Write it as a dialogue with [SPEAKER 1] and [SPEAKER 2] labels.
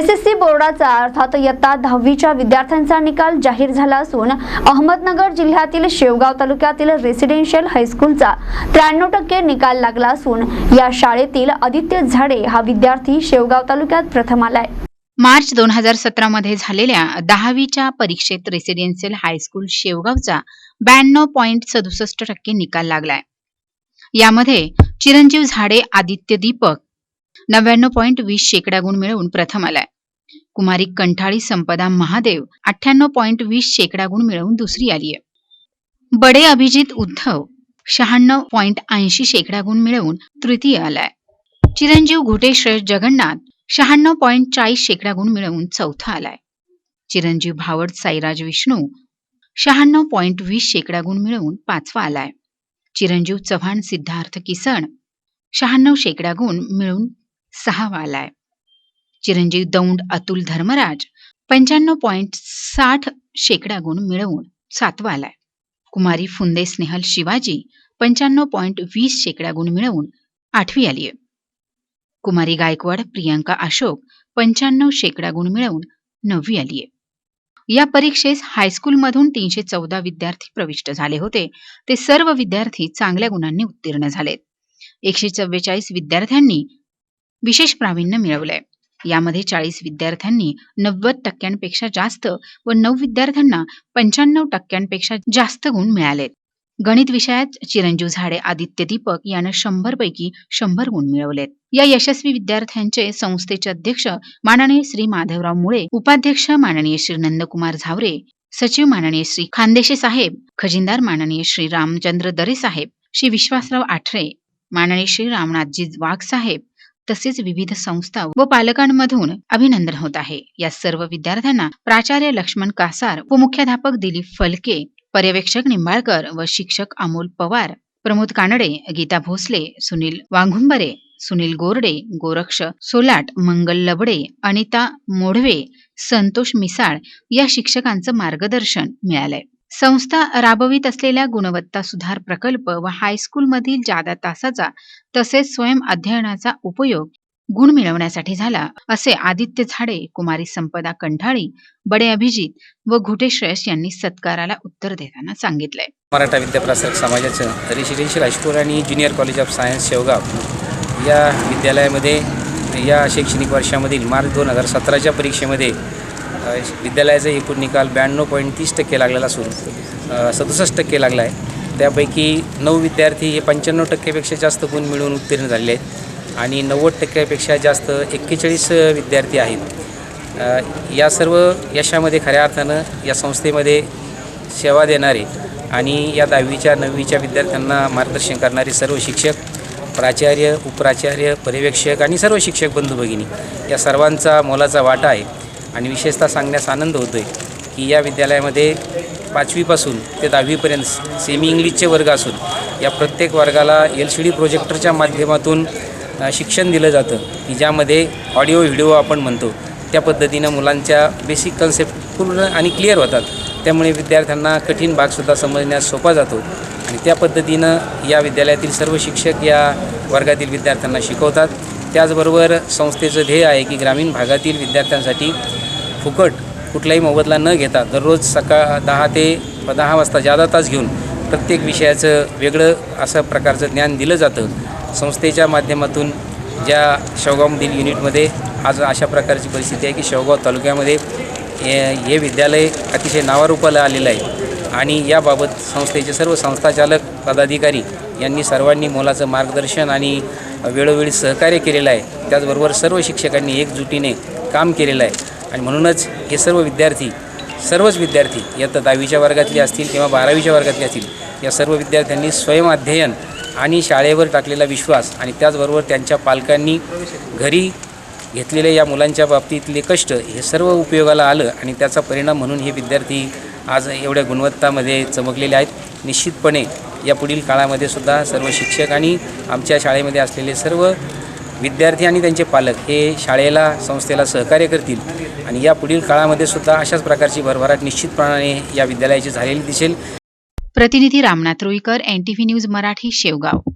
[SPEAKER 1] SSC बोर्डाचा अर्थात इयत्ता दहावीच्या विद्यार्थ्यांचा निकाल जाहीर झाला असून अहमदनगर जिल्ह्यातील शेवगाव तालुक्यातील रेसिडेन्शियल हायस्कूलचा त्र्याण्णव टक्के निकाल लागला असून या शाळेतील आदित्य झाडे हा विद्यार्थी शेवगाव तालुक्यात प्रथम आलाय.
[SPEAKER 2] मार्च दोन हजार सतरा मध्ये झालेल्या दहावीच्या परीक्षेत रेसिडेन्शियल हायस्कूल शेवगावचा ब्याण्णव पॉईंट सदुसष्ट टक्के निकाल लागलाय. यामध्ये चिरंजीव झाडे आदित्य दीपक नव्याण्णव पॉईंट वीस शेकडा गुण मिळवून प्रथम आलाय. कुमारी कंठाळी संपदा महादेव अठ्ठ्याण्णव पॉईंट वीस शेकडा गुण मिळवून दुसरी आली आहे. बडे अभिजित उद्धव शहाण्णव पॉईंट ऐंशी शेकडा गुण मिळवून तृतीय आलाय. चिरंजीव घुटेश्वर जगन्नाथ शहाण्णव पॉईंट चाळीस शेकडा गुण मिळवून चौथा आलाय. चिरंजीव भावड साईराज विष्णू शहाण्णव पॉईंट वीस शेकडा गुण मिळवून पाचवा आलाय. चिरंजीव चव्हाण सिद्धार्थ किसन शहाण्णव शेकडा गुण मिळवून सहावा आलाय. चिरंजीव दौंड अतुल धर्मराज पंच्याण्णव पॉईंट साठ शेकडा गुण मिळवून सातवा आलाय कुमारी फुंदे स्नेहल शिवाजी पंच्याण्णव पॉईंट वीस शेकडा गुण मिळवून आठवी आली आहे कुमारी गायकवाड प्रियांका अशोक पंच्याण्णव शेकडा गुण मिळवून नववी आली आहे या परीक्षेस हायस्कूलमधून तीनशे चौदा विद्यार्थी प्रविष्ट झाले होते. ते सर्व विद्यार्थी चांगल्या गुणांनी उत्तीर्ण झालेत. एकशे चव्वेचाळीस विद्यार्थ्यांनी विशेष प्रावीण्य मिळवलंय. यामध्ये चाळीस विद्यार्थ्यांनी नव्वद टक्क्यांपेक्षा जास्त व नऊ विद्यार्थ्यांना पंच्याण्णव टक्क्यांपेक्षा जास्त गुण मिळालेत. गणित विषयात चिरंजीव झाडे आदित्य दीपक यानं शंभर पैकी शंभर गुण मिळवलेत. या यशस्वी विद्यार्थ्यांचे संस्थेचे अध्यक्ष माननीय श्री माधवराव मुळे उपाध्यक्ष माननीय श्री नंदकुमार झावरे सचिव माननीय श्री खानदेशे साहेब खजिनदार माननीय श्री रामचंद्र दरे साहेब श्री विश्वासराव आठरे माननीय श्री रामनाथजी वाघ साहेब तसेच विविध संस्था व पालकांमधून अभिनंदन होत आहे. या सर्व विद्यार्थ्यांना प्राचार्य लक्ष्मण कासार व मुख्याध्यापक दिलीप फलके पर्यवेक्षक निंबाळकर व शिक्षक अमोल पवार प्रमोद कानडे गीता भोसले सुनील वांघुंबरे सुनील गोरडे गोरक्ष सोलाट मंगल लबडे अनिता मोढवे संतोष मिसाळ या शिक्षकांचं मार्गदर्शन मिळालंय. संस्था राबवित असलेल्या गुणवत्ता सुधार प्रकल्प व हायस्कूलमधील जादा तासाचा तसेच स्वयं अध्ययनाचा उपयोग गुण मिळवण्यासाठी झाला असे आदित्य झाडे कुमारी संपदा कंठाळी बडे अभिजित व घुटेश्रेयस यांनी सत्काराला उत्तर देताना सांगितलंय
[SPEAKER 3] मराठा विद्याप्रसारक समाजाचं रेसिडेन्शियल हायस्कूल आणि junior college of science Shevgaon या विद्यालयामध्ये या शैक्षणिक वर्षामधील मार्च दोन हजार सतराच्या परीक्षेमध्ये विद्यालयाचा एकूण निकाल ब्याण्णव पॉईंट तीस टक्के लागलेला असून सदुसष्ट टक्के लागला आहे. त्यापैकी नऊ विद्यार्थी हे पंच्याण्णव टक्केपेक्षा जास्त गुण मिळवून उत्तीर्ण झालेले आहेत आणि नव्वद टक्क्यापेक्षा जास्त एक्केचाळीस विद्यार्थी आहेत. या सर्व यशामध्ये खऱ्या अर्थानं या संस्थेमध्ये सेवा देणारे आणि या दहावीच्या नववीच्या विद्यार्थ्यांना मार्गदर्शन करणारे सर्व शिक्षक प्राचार्य उपप्राचार्य पर्यवेक्षक आणि सर्व शिक्षक बंधू भगिनी या सर्वांचा मोलाचा वाटा आहे. आणि विशेषतः सांगण्यास आनंद होतो आहे की या विद्यालयामध्ये पाचवीपासून ते दहावीपर्यंत सेमी इंग्लिशचे वर्ग असून या प्रत्येक वर्गाला एल सी डी प्रोजेक्टरच्या माध्यमातून शिक्षण दिलं जातं. की ज्यामध्ये ऑडिओ व्हिडिओ आपण म्हणतो त्या पद्धतीनं मुलांच्या बेसिक कन्सेप्ट पूर्ण आणि क्लिअर होतात. त्यामुळे विद्यार्थ्यांना कठीण भागसुद्धा समजण्यास सोपा जातो. आणि त्या पद्धतीनं या विद्यालयातील सर्व शिक्षक या वर्गातील विद्यार्थ्यांना शिकवतात. त्याचबरोबर संस्थेचं ध्येय आहे की ग्रामीण भागातील विद्यार्थ्यांसाठी फुकट कुठलाही मोबदला न घेता दररोज सकाळ दहा ते दहा वाजता जादा तास घेऊन प्रत्येक विषयाचं वेगळं असं प्रकारचं ज्ञान दिलं जातं. संस्थेच्या माध्यमातून ज्या शेवगावमधील युनिटमध्ये आज अशा प्रकारची परिस्थिती आहे की शेवगाव तालुक्यामध्ये हे हे विद्यालय अतिशय नावारूपाला आलेलं आहे. आणि याबाबत संस्थेचे सर्व संस्थाचालक पदाधिकारी यांनी सर्वांनी मोलाचं मार्गदर्शन आणि वेळोवेळी सहकार्य केलेलं आहे. त्याचबरोबर सर्व शिक्षकांनी एकजुटीने काम केलेलं आहे. आणि म्हणूनच हे सर्व विद्यार्थी सर्वच विद्यार्थी इयत्ता दहावीच्या वर्गातले असतील किंवा बारावीच्या वर्गातले असतील या सर्व विद्यार्थ्यांनी स्वयं अध्ययन आणि शाळेवर टाकलेला विश्वास आणि त्याचबरोबर त्यांच्या पालकांनी घरी घेतलेल्या या मुलांच्या बाबतीतले कष्ट हे सर्व उपयोगाला आलं आणि त्याचा परिणाम म्हणून हे विद्यार्थी आज एवढ्या गुणवत्तामध्ये चमकलेले आहेत. निश्चितपणे या पुढील काळामध्ये सुद्धा सर्व शिक्षक आणि आमच्या शाळेमध्ये असलेले सर्व विद्यार्थी आणि त्यांचे पालक हे शाळेला संस्थेला सहकार्य करतील आणि या पुढील काळामध्ये सुद्धा अशाच प्रकारची भरभराट निश्चितपणाने या विद्यालयाची झालेली दिसेल.
[SPEAKER 2] प्रतिनिधी Ramnath Ruikar N T V news Marathi Shevgaon.